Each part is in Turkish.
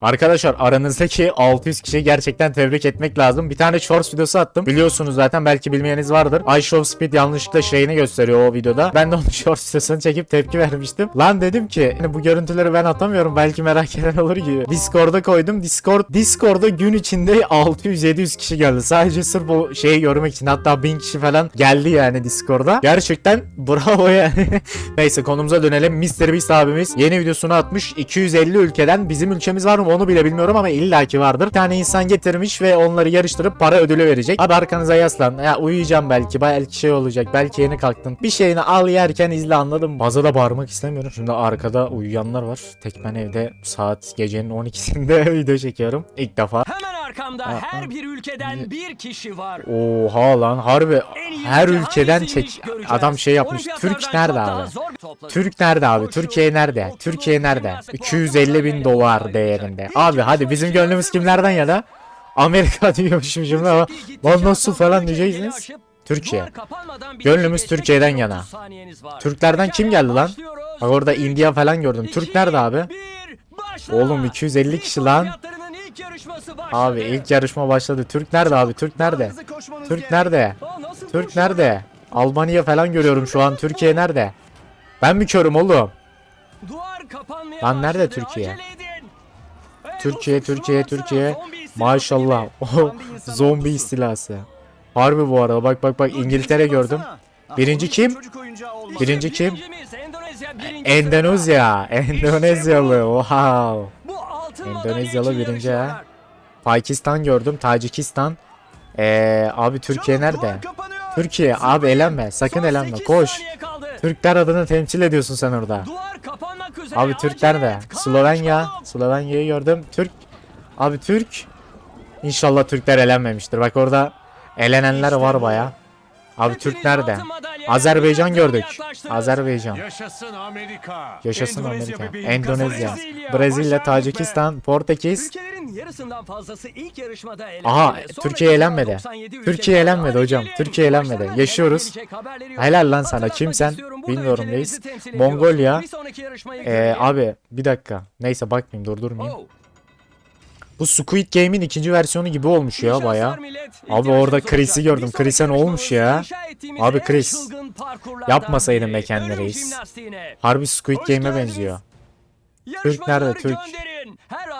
Arkadaşlar aranızdaki 600 kişiyi gerçekten tebrik etmek lazım. Bir tane shorts videosu attım. Biliyorsunuz zaten belki bilmeyeniniz vardır. iShow Speed yanlışlıkla şeyini gösteriyor o videoda. Ben de onun shorts videosunu çekip tepki vermiştim. Lan dedim ki hani bu görüntüleri ben atamıyorum. Belki merak eden olur gibi. Discord'a koydum. Discord Discord'a gün içinde 600-700 kişi geldi. Sadece sırf o şeyi görmek için. Hatta 1000 kişi falan geldi yani Discord'a. Gerçekten bravo yani. Neyse konumuza dönelim. Mr. Beast abimiz yeni videosunu atmış. 250 ülkeden bizim ülkemiz var mı onu bile bilmiyorum ama illaki vardır. Bir tane insan getirmiş ve onları yarıştırıp para ödülü verecek. Abi arkanıza yaslan. Ya uyuyacağım belki. Belki şey olacak. Belki yeni kalktın. Bir şeyini al yerken izle anladın mı? Fazla da bağırmak istemiyorum. Şimdi arkada uyuyanlar var. Tek ben evde saat gecenin 12'sinde video çekiyorum. İlk defa. Hemen arkamda her bir ülkeden bir kişi var. Oha lan harbi her ülke ülkeden çek adam şey yapmış. Türk nerede abi? Türk nerede abi? Türkiye nerede? Türkiye nerede? jimnastik, 250 bin dolar değerinde. Abi hadi bizim gönlümüz kimlerden yana? Amerika diyormuşum ama lan nasıl falan diyeceksiniz. Türkiye. Gönlümüz Türkiye'den yana. 30 saniyeniz var. Türklerden kim geldi lan? Bak orada India falan gördüm. Türk nerede abi? Oğlum 250 İlk kişi lan. İlk yarışması başladı. Abi ilk yarışma başladı. Türk nerede abi? Türk nerede? Türk nerede? Türk nerede? Albanya falan görüyorum şu an. Türkiye nerede? Ben mi körüm oğlum? Duvar kapanmaya Lan nerede. Türkiye? Türkiye, Türkiye. Türkiye. Maşallah. Oh, zombi istilası. Harbi bu arada. Bak bak bak İngiltere gördüm. Birinci kim? Birinci kim? Endonezya. Endonezyalı. Wow. Endonezyalı birinci yarışıyorlar. Pakistan gördüm. Tacikistan. Ee, abi Türkiye nerede? Türkiye abi elenme. Sakın elenme. Koş. Türkler adını temsil ediyorsun sen orada. Abi Türk nerede? Acele et, Slovenya. Slovenya'yı gördüm. Türk. Abi Türk. İnşallah Türkler elenmemiştir. Bak orada elenenler var baya. Abi Türk nerede? Azerbaycan gördük. Azerbaycan. Yaşasın Amerika. Yaşasın Endonezya Amerika. bebeğim Endonezya. Brezilya, Tacikistan, Portekiz. Ülkelerin yarısından fazlası ilk yarışmada elendi. Aha, Türkiye elenmedi. 97 ülke Türkiye kaldı. elenmedi hocam. Türkiye elenmedi. Yaşıyoruz. haberleri yok. Helal lan sana. Hatırlatmak Kimsen? istiyorum, Bilmiyorum ülkelerimizi reis. temsil ediyoruz. Mongolia. Bir sonraki yarışmayı Ee, abi bir dakika. Neyse bakmayayım durdurmayayım. Oh, Bu Squid Game'in ikinci versiyonu gibi olmuş ya baya. Abi orada. Chris'i gördüm. Chris'e ne olmuş ya? Abi Chris, yapmasaydın be kendine reis. Harbi Squid Game'e benziyor. Yarışmacıları nerede, Türk?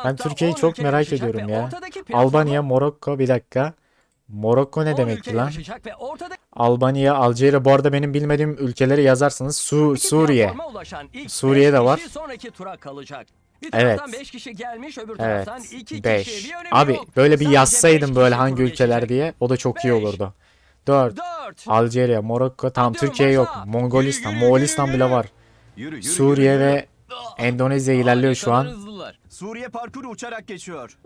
Ben Türkiye'yi 10 çok merak ediyorum ya. Albanya, Morokko bir dakika. Morokko ne 10 demekti lan? Albanya, Alceria. Bu arada benim bilmediğim ülkeleri yazarsanız Su Suriye. Suriye de var. Bir Evet. taraftan 5 kişi gelmiş, öbür Evet. taraftan 2 5. kişi. Bir önemi Abi yok. böyle bir Sadece yazsaydım böyle hangi ülkeler diye o da çok iyi Beş. olurdu. 4. 4. Alceria, Morokko, tamam Atıyorum, Türkiye yok. başla. Mongolistan, Yürü, yürü, Moğolistan yürü, bile yürü. var. Yürü, yürü, Suriye yürü, yürü. ve Endonezya ilerliyor şu an. Suriye parkuru uçarak geçiyor.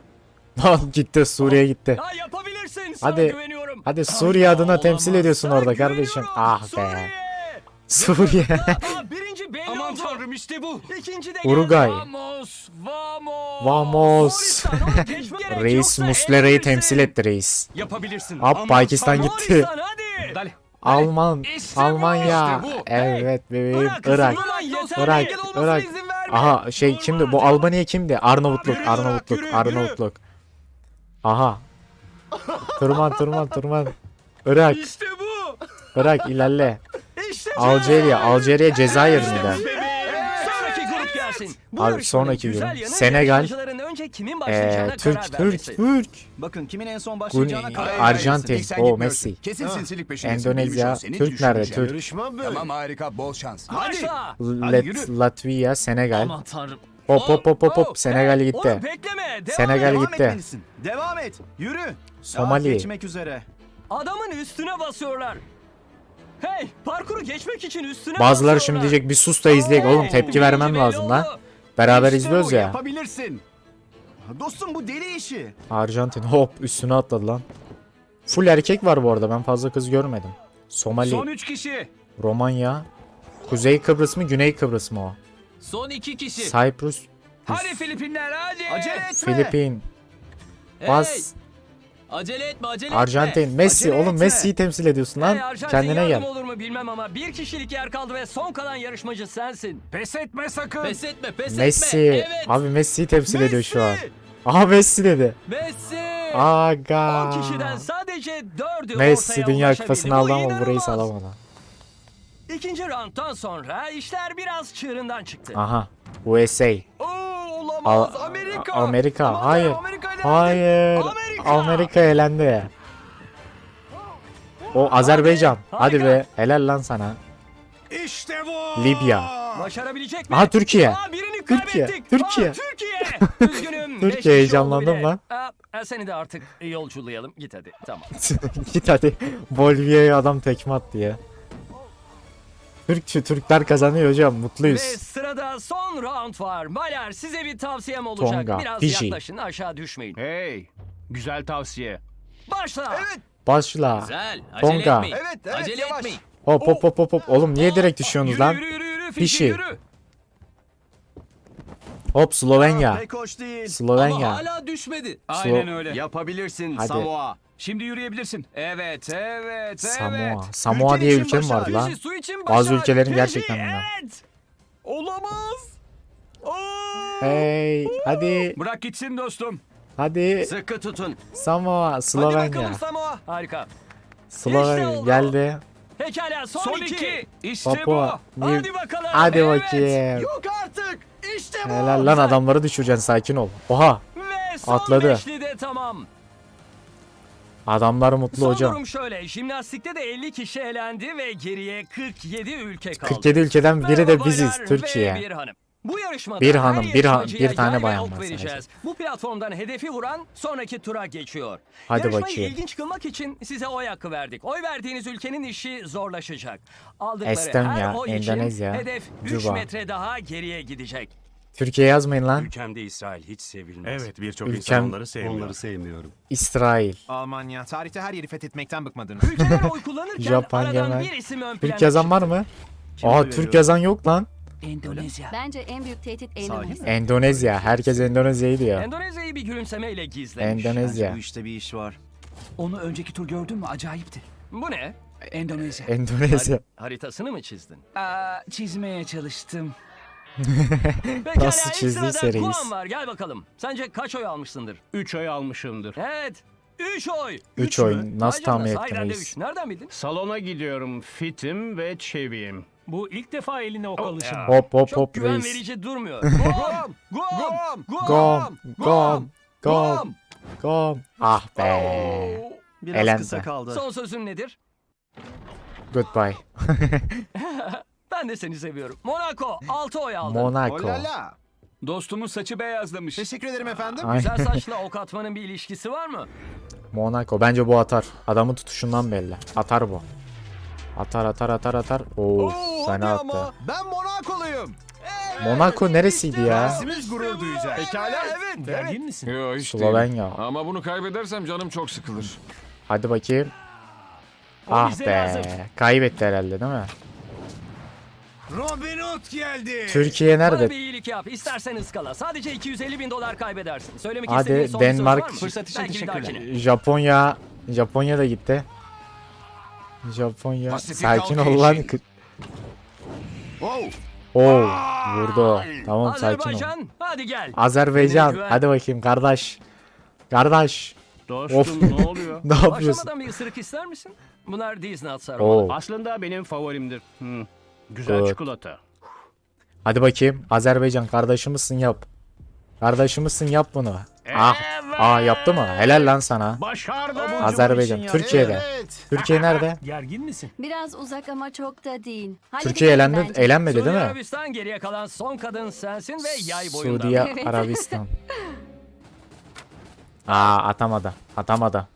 Lan gitti Suriye gitti. Ya yapabilirsin. Sana Hadi. güveniyorum. Hadi Suriye adına temsil Olamaz. ediyorsun Sana orada kardeşim. Ah be. Suriye. Suriye. Aa, birinci belli Aman oldu. tanrım işte bu. İkinci de Uruguay. Vamos. Vamos. Vamos. Moğolistan, onu geçme gerek Reis yoksa Muslera'yı elenirsin. temsil etti reis. Yapabilirsin. Hop Aman Pakistan tanrım. gitti. Moğolistan hadi. Dale. Alman, İşte bu, Almanya. işte bu. Evet bebeğim. Irak. kızım, ulan yeter. Irak, Engel olmasına Irak. izin verme. Aha şey kimdi? Bu Albanya kimdi? Arnavutluk, Yürü, Arnavutluk, yürü. Arnavutluk. Aha. Tırman, tırman, tırman. Irak, İşte bu. Irak ilerle. Algeria, Algeria Cezayir bu bebeğim. Sonraki grup gelsin. Bu Abi, yarışmanın sonraki güzel gün. yanı Senegal. yarışmacıların önce kimin başlayacağına Ee, Türk, karar Türk, vermesi. Türk. Bakın kimin en son başlayacağına karar. Arjantin, sen o gitmiyorsun. Messi. Kesin sinsilik peşindesin. Endonezya, Bilmiş ol, seni Türk nerede? düşüreceğim. Türk. Yarışma böyle. Tamam harika bol şans. Başla. Let, yürü. Latvia, Senegal. Aman tanrım. Hop hop hop hop Oh, hop. Senegal gitti. Oğlum bekleme. Devam Senegal et. Devam gitti. etmelisin. Devam et. Yürü. Somali. Ya, geçmek üzere. Adamın üstüne basıyorlar. Hey parkuru geçmek için üstüne Bazıları şimdi diyecek bir sus da izleyek. Oğlum tepki vermem lazım lan. Beraber İşte izliyoruz ya. Yapabilirsin. Dostum bu deli işi. Arjantin hop üstüne atladı lan. Full erkek var bu arada ben fazla kız görmedim. Somali, Son 3 kişi. Romanya, Kuzey Kıbrıs mı Güney Kıbrıs mı o? Son iki kişi. Cyprus, Hadi Filipinler hadi. Acele etme. Filipin, Hey, Bas, Acele etme acele etme. Arjantin, Messi. Acele Oğlum etme. Messi'yi temsil ediyorsun lan. Hey, Arjantin Kendine yardım gel. olur mu bilmem ama bir kişilik yer kaldı ve son kalan yarışmacı sensin. Pes etme sakın. Pes etme pes Messi. etme. Evet. Abi Messi'yi temsil ediyor şu an. Aha Messi dedi. Messi. Aga. 10 kişiden sadece 4'ü Messi ortaya Dünya ulaşabildi. Kupası'nı Bu aldı ama burayı inanılmaz. salamadı. İkinci round'dan sonra işler biraz çığırından çıktı. Aha. USA. Oo, olamaz. A- Amerika. Amerika. Aman Hayır. tanrım, Amerika Hayır. Amerika. Amerika elendi. O Azerbaycan. Hadi be. Helal lan sana. İşte bu. Libya. Başarabilecek mi? Aha Türkiye. Aa, birini Türkiye, kaybettik. Türkiye. Aa, Türkiye. Üzgünüm. Türkiye, heyecanlandım lan. Aa, seni de artık yolculayalım. Git hadi. Tamam. Git hadi. Bolvia'ya adam tekme attı ya. Türk, Türkler kazanıyor hocam. Ve Mutluyuz. sırada son round var. Baylar size bir tavsiyem olacak. Tonga, Biraz Fiji. yaklaşın aşağı düşmeyin. Hey. Güzel tavsiye. Başla. Başla. Güzel. Tonga. Evet, evet, Acele yavaş. etmeyin. Hop hop hop hop hop. Oğlum niye direkt düşüyorsunuz Yürü, lan? Yürü yürü yürü. Fiji. Fiji yürü. Hop Slovenya. Pek hoş değil. Slovenya. hala düşmedi. Aynen öyle. Yapabilirsin Hadi. Samoa. Şimdi yürüyebilirsin. Evet, evet, Samoa. evet. Samoa Ülken diye ülke mi vardı lan? Fiji su için Bazı başar. ülkelerin Fiji, gerçekten bunlar. Evet. Olamaz. Oo. Hey hadi Bırak gitsin dostum. hadi Sıkı tutun. Samoa Hadi Slovenya bakalım Samoa. Harika. İşte Slovenya oldu. geldi Pekala son, Son iki. iki. İşte Papua bu. New- Hadi bakalım. hadi Evet. bakayım Yok artık. İşte bu. helal lan adamları düşüreceksin sakin ol oha Ve son Atladı. beşli de tamam. Adamlar mutlu Son hocam durum şöyle. Jimnastikte de 50 kişi elendi ve geriye 47 ülke kaldı. 47 ülkeden biri de Merhaba biziz baylar Türkiye bir hanım. Bu yarışmada Bir her hanım, bir han- yarışmacıya bir tane yay ve bayan ok var vereceğiz. Bu platformdan hedefi vuran sonraki tura geçiyor. Hadi Yarışmayı bakayım. ilginç kılmak için size oy hakkı verdik. Oy verdiğiniz ülkenin işi zorlaşacak. Aldıkları Estonya, her oy Endonezya, için hedef 3 Cuba. metre daha geriye gidecek. Türkiye yazmayın lan Ülkemde İsrail hiç sevilmez. Evet birçok Ülkem- insan onları sevmiyor. Onları sevmiyorum. İsrail Almanya. Tarihte her yeri fethetmekten bıkmadınız. Ülkeler oy kullanırken Japonya aradan mı? bir isim ön plana Türk yazan var mı? Aa Türk yazan yok lan Endonezya. Bence en büyük tehdit Endonezya. Endonezya herkes Endonezya'yı diyor Endonezya'yı bir gülümsemeyle gizlemiş. Endonezya Bu işte bir iş var. Onu önceki tur gördün mü? Acayipti. Bu ne? Endonezya. Endonezya Haritasını mı çizdin? Aa, çizmeye çalıştım. Pekala Nasıl ilk çizdiyse sırada reis. Kuan var gel bakalım. Sence kaç oy almışsındır? 3 ay almışımdır. Evet. 3 oy. 3 Üç mü? oyun nasıl tahmin ettin reis. Nereden bildin? Salona gidiyorum. Fitim ve çeviyim. Bu ilk defa eline ok alışın. Hop hop Çok hop güven reis verici durmuyor. Gom! Gom! Gom gom gom gom Ah be Biraz Elendi. kısa kaldı. Son sözün nedir? Goodbye Ben de seni seviyorum. Monaco 6 oy aldı. Monaco Olala. Dostumun saçı beyazlamış. Teşekkür ederim efendim. Ay, Güzel saçla ok atmanın bir ilişkisi var mı? Monaco bence bu atar Adamın tutuşundan belli Atar bu Atar atar atar atar Oo Oo, sana attı ama. Ben Monakoluyum. Monaco neresiydi ya Simiz gurur duyacak. Pekala evet. evet. misin? Yo hiç Slovenya Ama bunu kaybedersem canım çok sıkılır. Hadi bakayım O Ah bize be lazım. kaybetti herhalde değil mi Robin Hood geldi. Türkiye Bana nerede bir iyilik yap. İstersen ıskala. Sadece 250 bin dolar kaybedersin. Söylemek Hadi, istediğin son bir söz Denmark- var mı? Fırsat için Belki bir teşekkürler. dahakine. Japonya Japonya da gitti Japonya Pasifik sakin halkı ol lan için. Kı- Oh. Oo vurdu tamam sakin ol Azerbaycan hadi gel. Azerbaycan Güven. hadi bakayım kardeş kardeş Dostum ne oluyor? ne yapıyorsun Başlamadan bir ısırık ister misin? Bunlar Disney atsar. Oo Aslında benim favorimdir. Hmm. Güzel Good. çikolata. Hadi bakayım Azerbaycan kardeşimizsin yap. Kardeşimizsin yap bunu. Ah. Aa yaptı mı? Helal lan sana. Başardım. Azerbaycan. Türkiye'de. Evet. Türkiye nerede? Gergin misin? Biraz uzak ama çok da değil. Halledebiliriz Türkiye elendi, bence. elenmedi Suudi değil mi? Arabistan geriye kalan son kadın sensin ve yay boyundan. Suudi Evet. Arabistan. Aa atamadı. Atamadı.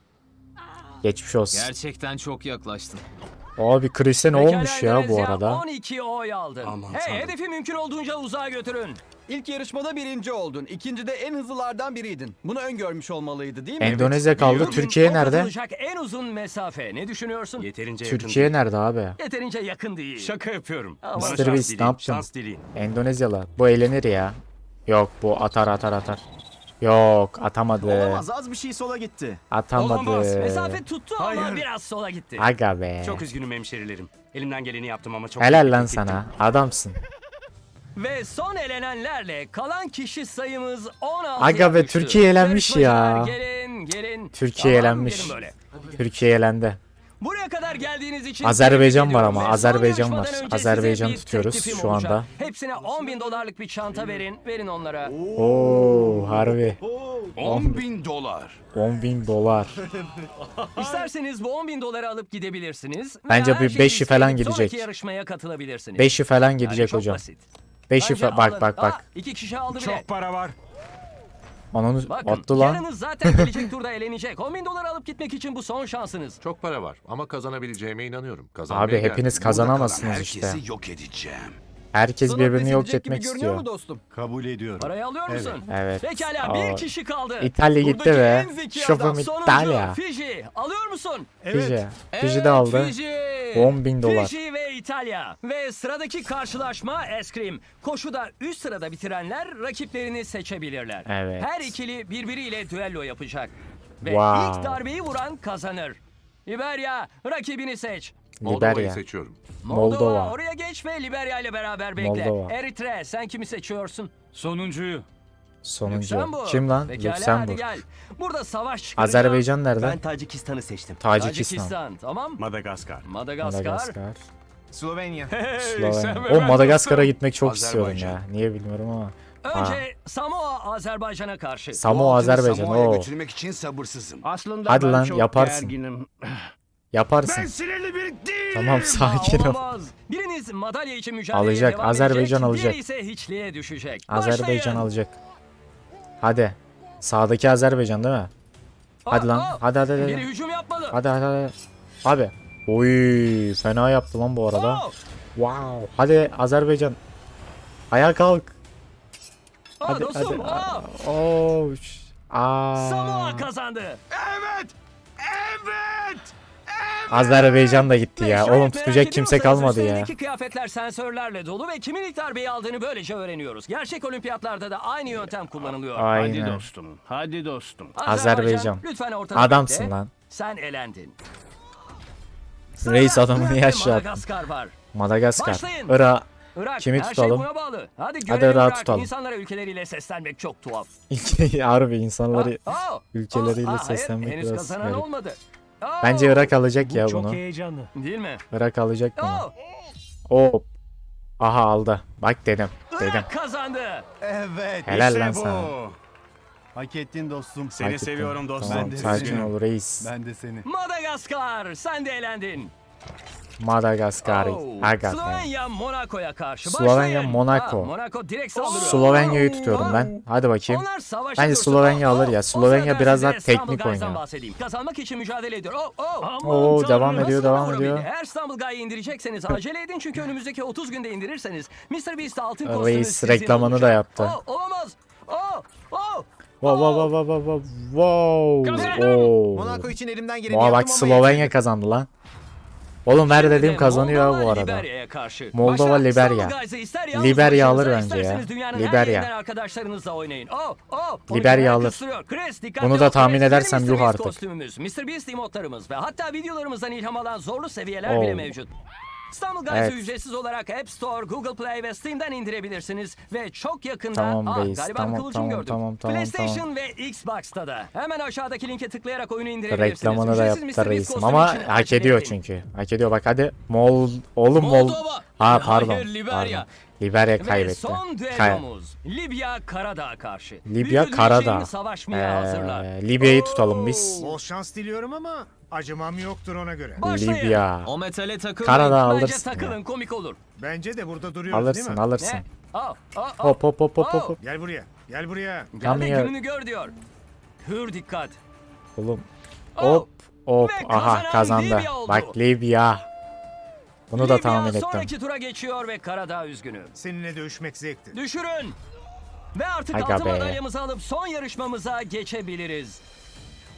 Geçmiş olsun. Gerçekten çok yaklaştın. Abi Chris'e ne Pekala olmuş ya bu Endonezya arada? 12 oy aldın. Aman hey tanrım. hedefi mümkün olduğunca uzağa götürün. İlk yarışmada birinci oldun. İkincide en hızlılardan biriydin. Bunu öngörmüş olmalıydı değil mi? Endonezya kaldı. Bugün Türkiye o nerede? katılacak en uzun mesafe. Ne düşünüyorsun? Yeterince yakın Türkiye değil. nerede abi? Yeterince yakın değil. Şaka yapıyorum. Ama- Bana Mr. Beast, ne yaptın? Şans dileyin. Endonezyalı. Bu eğlenir ya. Yok bu atar atar atar. Yok atamadı. Olamaz az bir şey sola gitti. Atamadı. Olamaz. Mesafe tuttu ama Hayır. biraz sola gitti. Aga be. Çok üzgünüm hemşerilerim. Elimden geleni yaptım ama çok... Helal lan sana. Adamsın. Ve son elenenlerle kalan kişi sayımız 16 Aga be, düştü. Türkiye elenmiş ya. Yarışmacılar Gelin gelin. Türkiye Tamam, elenmiş. gelin böyle. Türkiye elendi. Buraya kadar geldiğiniz için Azerbaycan var ama, Azerbaycan var. Azerbaycan tutuyoruz şu olacak. anda. Hepsine 10 bin dolarlık bir çanta verin. Verin onlara. Oo harbi. 10 bin dolar. 10 bin dolar. İsterseniz bu 10 bin doları alıp gidebilirsiniz. Bence bir her şeyi beşi falan. Sonraki yarışmaya katılabilirsiniz. 5'i falan çok hocam. basit. 5'i Bence fa- bak bak bak. iki kişi aldı bile. Çok para var. Ananı Bakın attı lan. yarınız zaten gelecek turda eğlenecek. 10 bin dolar alıp gitmek için bu son şansınız. Çok para var ama kazanabileceğime inanıyorum. Kazanmaya Abi hepiniz geldim. kazanamazsınız işte. Herkesi yok edeceğim. Herkes Sana birbirini yok gibi etmek görünüyor istiyor. mu dostum? Kabul ediyorum. Parayı alıyor musun? Evet. Pekala Aa, bir kişi kaldı. İtalya gitti Buradaki be. en zeki Şofum sonuncu. İtalya. Fiji alıyor musun? Fiji. Fiji Evet, de aldı. Fiji. 10 bin dolar. Fiji ve İtalya. Ve sıradaki karşılaşma eskrim. Koşuda üst sırada bitirenler rakiplerini seçebilirler. Evet. Her ikili birbiriyle düello yapacak. Ve Wow. ilk darbeyi vuran kazanır. Liberya rakibini seç. Moldova'yı Liberya. seçiyorum. Moldova. Moldova. Oraya geç ve Liberya ile beraber bekle. Moldova. Eritre sen kimi seçiyorsun? Sonuncuyu. Sonuncu. Lüksemburg. Kim lan? Pekala hadi Lüksemburg. gel. Burada savaş çıkaracağım. Azerbaycan nerede? Tacikistan'ı seçtim. Tacikistan. Tacikistan tamam. Madagaskar. Madagaskar. Madagaskar. Slovenya. Slovenya. O Madagaskara gitmek çok istiyorum Azerbaycan. ya. Niye bilmiyorum ama. Önce Samoa Azerbaycan'a karşı. Samoa Azerbaycan. Samoa'ya Oo. götürmek için sabırsızım. Aslında Hadi ben lan, çok yaparsın. gerginim. Yaparsın. değilim. Tamam sakin ol. Olamaz. Biriniz madalya için mücadeleye Alacak, devam Azerbaycan edecek, alacak. Diğeri ise hiçliğe düşecek. Azerbaycan Başlayın. alacak. Hadi. Sağdaki Azerbaycan değil mi? Hadi Aa, lan. aa. Hadi hadi hadi. Biri hücum yapmalı. Hadi hadi hadi. Abi. Oy fena yaptı lan bu arada. Oo, Wow. Hadi Azerbaycan. Ayağa kalk. aa, Hadi dostum. hadi. aa. Oo. ş- Aa. Samoa kazandı. Evet. Evet. Azerbaycan da gitti ya. Oğlum tutacak kimse kalmadı ya. kıyafetler sensörlerle dolu ve kimin ilk darbeyi aldığını böylece öğreniyoruz. Gerçek olimpiyatlarda da aynı yöntem kullanılıyor. Hadi Aynen. dostum. Hadi dostum. Azerbaycan. Lütfen ortada Adamsın bekle. lan. Sen elendin. Reis adamı niye aşağı attın? Madagaskar var. Madagaskar. Başlayın. Irak. Irak. Kimi her tutalım? şey buna bağlı. Hadi görelim Hadi Irak'ı Irak. tutalım. İnsanlara ülkeleriyle seslenmek çok tuhaf. Harbi insanları Aa, aa, ülkeleriyle hayır, seslenmek henüz biraz kazanan garip. olmadı. Bence Irak alacak ya Çok bunu. heyecanlı. Değil mi? Irak alacak bunu. Aa, Hop. Aha aldı. Bak dedim. Dedim. Irak kazandı. Evet. Helal işte lan bu. sana. Hak ettin dostum. Seni Hak ettin. seviyorum dostum. Tamam Ben de sakin seni. ol reis. Ben de seni. Madagaskar sen de elendin. Madagaskar. Oo, Aga be. Slovenya Monaco'ya karşı. Slovenya. Monaco. Saldırıyor. Slovenya'yı tutuyorum ben. Hadi bakayım. Bence. Slovenya Oh, alır ya. oh. Slovenya biraz daha teknik oynuyor. Kazanmak için mücadele ediyor. Oh, oh. Oo, devam ediyor, devam ediyor. Eğer İstanbul Guy'ı indirecekseniz acele edin çünkü önümüzdeki 30 günde indirirseniz Mr. Beast altın kostümü Reis reklamını da yaptı. Oh, olamaz. Oh, oh. Wow wow wow wow wow. Monaco için elimden geleni yaptım bak ama Slovenya kazandı lan. Oğlum ver dediğim kazanıyor Moldova bu arada. Moldova, Liberya. Liberya alır bence ya. her Liberya. oynayın. Oh, oh. Liberya alır. Bunu da tahmin edersem yuh artık. Mr. Beast emotlarımız ve hatta videolarımızdan ilham alan zorlu seviyeler Oh. bile mevcut. İstanbul Guys'ı Evet. ücretsiz olarak App Store, Google Play ve Steam'den indirebilirsiniz ve çok yakında Tamam Aa, reis, galiba tamam, bir kıvılcım tamam, gördüm. tamam, tamam, PlayStation tamam. ve Xbox'ta da. Hemen aşağıdaki linke tıklayarak oyunu indirebilirsiniz. Reklamını da Ücretsiz Mr. yaptı Beast reisim kostümü ama için hak ediyor çünkü. Hak ediyor bak hadi. Mol oğlum Mol. Moldova. Ha Hayır, pardon. Liberya. pardon. Liberya Ve kaybetti. son Kay- düellomuz Libya Karadağ karşı. Libya Büyük ödül Karadağ. için Savaşmaya hazırlar. Ee, Libya'yı tutalım biz. Bol şans diliyorum ama acımam yoktur ona göre. Başlayın. Libya. O metale takılmayın. Karadağ Bence alırsın. takılın ya. komik olur. Bence de burada duruyoruz değil Alırsın mi? alırsın. Ne? Hop hop hop hop hop. Gel buraya. Gel buraya. Gel de gününü gör diyor. Hür dikkat. Oğlum. Hop hop. Ve Aha kazandı. Libya oldu. Bak Libya. Bunu da Libya tahmin ettim. sonraki tura geçiyor ve Karadağ üzgünü. Seninle dövüşmek zevkti. Düşürün. Ve artık Aga altın be. madalyamızı alıp son yarışmamıza geçebiliriz.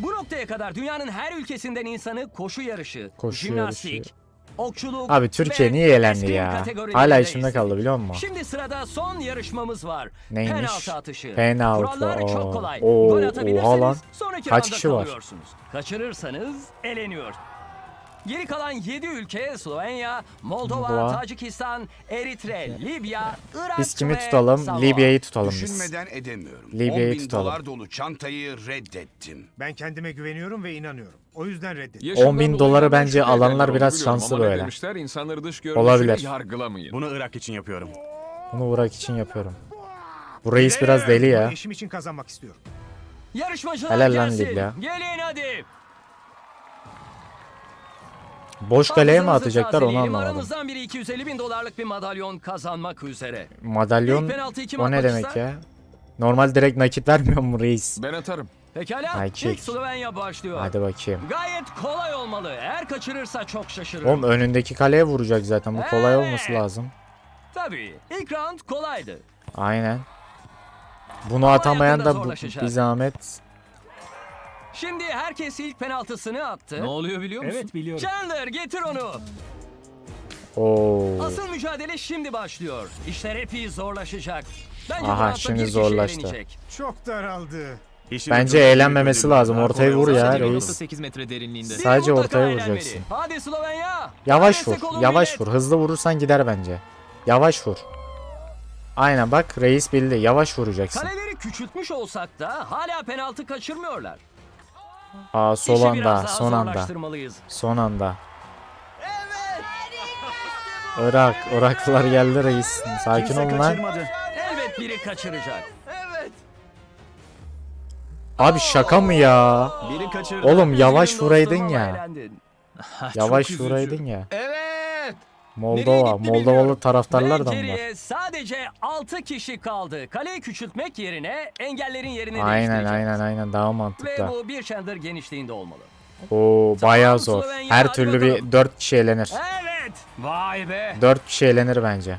Bu noktaya kadar dünyanın her ülkesinden insanı koşu yarışı, Koşu jimnastik, yarışı. okçuluk Abi Türkiye ve niye elendi eskrim ya? Hala içimde istedik. kaldı biliyor musun? Şimdi sırada son yarışmamız var. Neymiş? Penaltı atışı. Penaltı, Kurallar oo. çok kolay. Oo, Gol atabilirseniz lan. sonraki Kaç rounda kişi var? kalıyorsunuz. Kaçırırsanız eleniyor. Geri kalan 7 ülke Slovenya, Moldova, Moldova. Tacikistan, Eritre, Libya, Irak Biz kimi ve tutalım? Samoa. Libya'yı tutalım biz. Düşünmeden edemiyorum. Libya'yı 10 bin tutalım. dolar dolu çantayı reddettim. Ben kendime güveniyorum ve inanıyorum. O yüzden reddet. Yaşından 10 bin doları ben bence alanlar biraz şanslı böyle. Demişler, insanları dış Olabilir. görünüşüyle yargılamayın. Bunu Irak için yapıyorum. Bunu Burak için yapıyorum. Bu reis biraz deli ya. Eşim için kazanmak istiyorum. Yarışmacılar Helal lan gelsin. Libya. Gelin hadi. Boş kaleye mi atacaklar onu tazeleyelim. anlamadım. Aranızdan biri 250 bin dolarlık bir madalyon kazanmak üzere. Madalyon İlk penaltıyı kim o ne atmak demek ister? ya? Normal direkt nakit vermiyor mu reis? Ben atarım. Pekala Ay, ilk kick. Slovenya başlıyor. Hadi bakayım. Gayet kolay olmalı. Eğer kaçırırsa çok şaşırırım. Oğlum önündeki kaleye vuracak zaten. Bu kolay Evet. olması lazım. Tabii ilk round kolaydı. Aynen. Bunu atamayan yakında da bu, zorlaşacak. bir zahmet. Şimdi herkes ilk penaltısını attı. Ne oluyor biliyor musun? Evet biliyorum. Chandler getir onu. Oo. Asıl mücadele şimdi başlıyor. İşler epey zorlaşacak. Bence bu Aha, şimdi bir kişi zorlaştı. eğlenecek. Çok daraldı. İşin Bence eğlenmemesi lazım. Ortaya vur ya reis. 8 metre derinliğinde. Sadece mutlaka ortaya eğlenmeli. vuracaksın. Hadi Slovenya. Yavaş Destek vur. olun Yavaş millet. vur. Hızlı vurursan gider bence. Yavaş vur. Aynen bak reis bildi. Yavaş vuracaksın. Kaleleri küçültmüş olsak da hala penaltı kaçırmıyorlar. Aa son İşi biraz anda. daha Son anda. zorlaştırmalıyız. Son anda. Irak. Iraklılar geldi reis. Sakin Kimse olun lan. kaçırmadı. Elbet biri kaçıracak. Abi şaka mı ya? Biri kaçırdı. Oğlum yavaş Üzgünüm vuraydın ama ya. eğlendin. Yavaş üzücü. vuraydın ya. Evet. Moldova. gitti Moldovalı taraftarlar da mı var? sadece 6 kişi kaldı. Kaleyi küçültmek yerine engellerin yerini Aynen değiştireceğiz. aynen aynen daha Ve mantıklı. bu bir Chandler genişliğinde olmalı. Oo bayağı zor. Slovenya, Her hadi türlü bir bakalım. 4 kişi elenir. Evet. Vay be. 4 kişi elenir bence.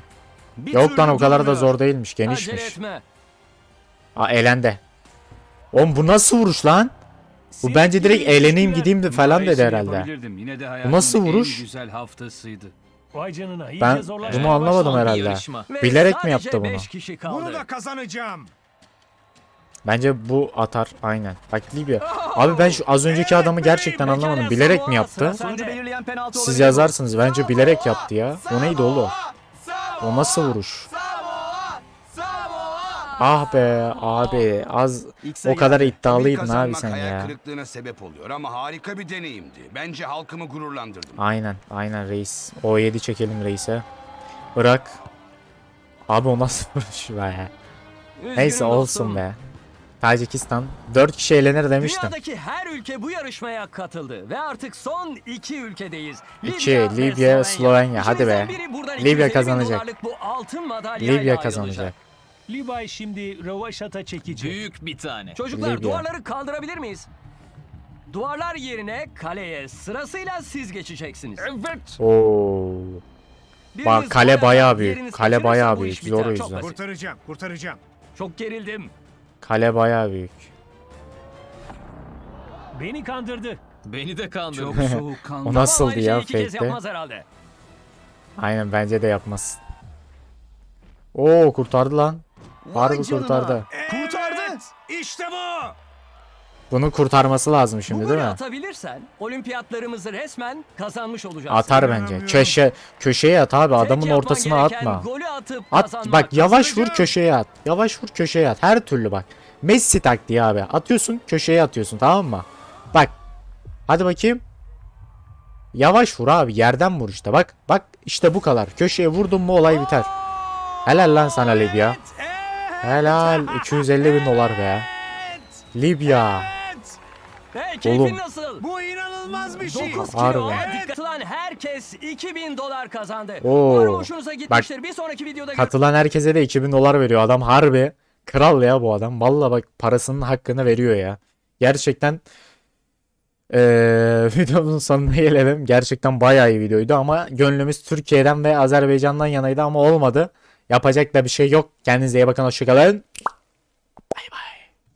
Bir Yok lan türlü o kadar da durmuyor. zor değilmiş. Acele Genişmiş. etme. Aa elendi. Oğlum bu nasıl vuruş lan? Bu bence direkt eğleneyim gideyim de falan dedi herhalde. Yine de Bu hayatımın nasıl en vuruş? güzel haftasıydı. Vay canına. Ben bunu anlamadım herhalde. yarışma. Bilerek mi yaptı bunu? beş kişi kaldı. Bunu da kazanacağım. Bence bu atar aynen. Bak Libya. Abi ben şu az önceki adamı gerçekten anlamadım. Bilerek mi yaptı? sıra Sonucu sende. belirleyen penaltı Siz olabilir. yazarsınız. Bence bilerek yaptı ya. O neydi oğlum? O nasıl vuruş? Ah be abi az İlk o kadar iddialıydın abi sen hayal ya. kırıklığına sebep oluyor ama harika bir deneyimdi. Bence halkımı gururlandırdım. Aynen aynen reis. O7 çekelim reise. Irak. Abi o nasıl vuruş be? Üzgünüm Neyse dostum. olsun be. Tacikistan 4 kişi eğlenir demiştim. Dünyadaki her ülke bu yarışmaya katıldı ve artık son iki ülkedeyiz. İki, ve Libya, Slovenya. Hadi İçimizden be. biri buradan Libya 250 bin kazanacak. dolarlık Bu altın madalyayla Libya ayrılacak. kazanacak. Levi şimdi rövaşata çekecek. Büyük bir tane. Çocuklar Libya. duvarları kaldırabilir miyiz? Duvarlar yerine kaleye sırasıyla siz geçeceksiniz. Evet. Oo. Bak kale bayağı büyük. Kale bayağı büyük. Zor o Çok yüzden. Kurtaracağım, kurtaracağım. Çok gerildim. Kale bayağı büyük. Beni kandırdı. Beni de kandırdı. Çok soğukkanlı. O nasıldı ya fake'te? yapmaz herhalde. Aynen bence de yapmaz. Oo kurtardı lan. Canına. kurtardı. Kurtardı. İşte bu. Bunu kurtarması lazım Bu şimdi golü değil mi? atabilirsen olimpiyatlarımızı resmen kazanmış olacaksın. Atar bence. Köşe köşeye at abi. Tek Adamın yapman ortasına gereken atma. Golü atıp At kazanmak. bak yavaş vur köşeye at. Yavaş vur köşeye at. Her türlü bak. Messi taktiği abi. Atıyorsun köşeye atıyorsun tamam mı? Bak. Hadi bakayım. Yavaş vur abi. Yerden vur işte. Bak. Bak işte bu kadar. Köşeye vurdun mu olay biter. Helal lan sana Libya. Helal. 250 bin dolar be. Libya. Hey keyfin Oğlum. nasıl? Bu inanılmaz bir şey. 9 Harbi. kilo dikkatılan herkes 2000 dolar kazandı. Oo. Umarım hoşunuza gitmiştir. bir sonraki videoda Katılan herkese de 2000 dolar veriyor. Adam harbi kral ya bu adam. Valla bak parasının hakkını veriyor ya. Gerçekten eee videomuzun sonuna gelelim. Gerçekten bayağı iyi videoydu ama gönlümüz Türkiye'den ve Azerbaycan'dan yanaydı ama olmadı. Yapacak da bir şey yok. Kendinize iyi bakın. Hoşçakalın. Bay bay.